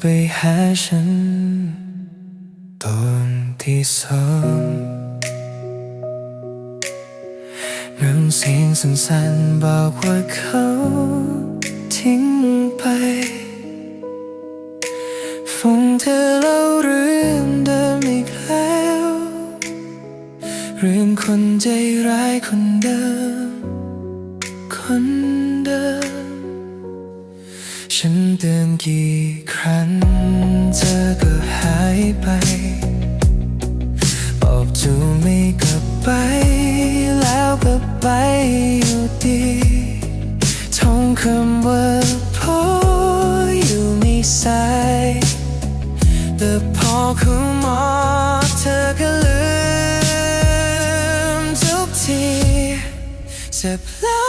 ไปหาฉัน ตอนที่สองน้ำเสียงสั้นๆบอกว่าเขาทิ้งไปฟังเธอเล่าเรื่องเดิมอีกแล้ว เรื่องคนใจร้ายคนเดิม คนเดิม ฉันเตือนกี่ ครั้งเธอก็หายไป บอกจูไม่กลับไป แล้วก็ไปอยู่ดีท่องคำว่าพออยู่ในสายแต่พอคุณมองเธอก็ลืมทุกทีเจ็บแล้ว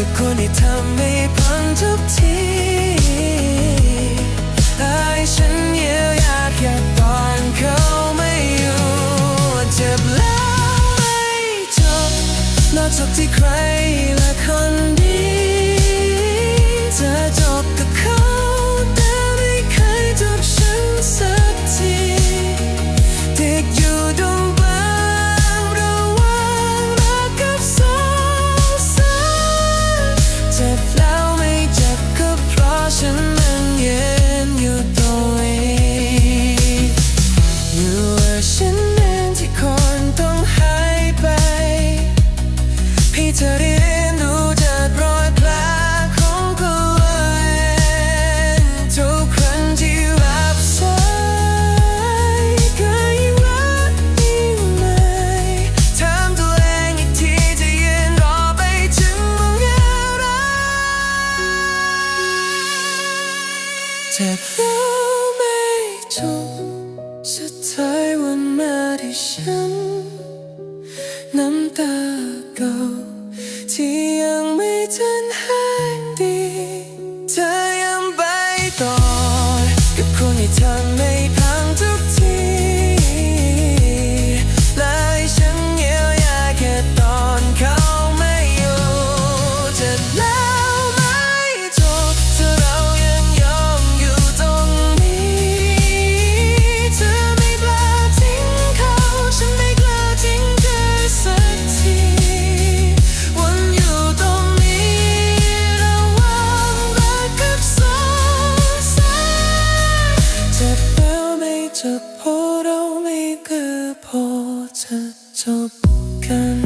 กับคนที่ทำให้พังทุกทีให้ฉันเยียวยาแค่ตอนเขาไม่อยู่เจ็บแล้วไม่จบนอกจากที่ใคร เธอได้เรียนรู้จากรอยแผลของตัวเองทุกครั้งที่รับสายก็ยิ่งรักยิ่งไหมถามตัวเองอีกทีจะยืนรอไปถึงเมื่อไหรเจ็บแล้วไม่จบสุดท้ายวันมาที่ฉันน้ำต คน คือพอจะจบกัน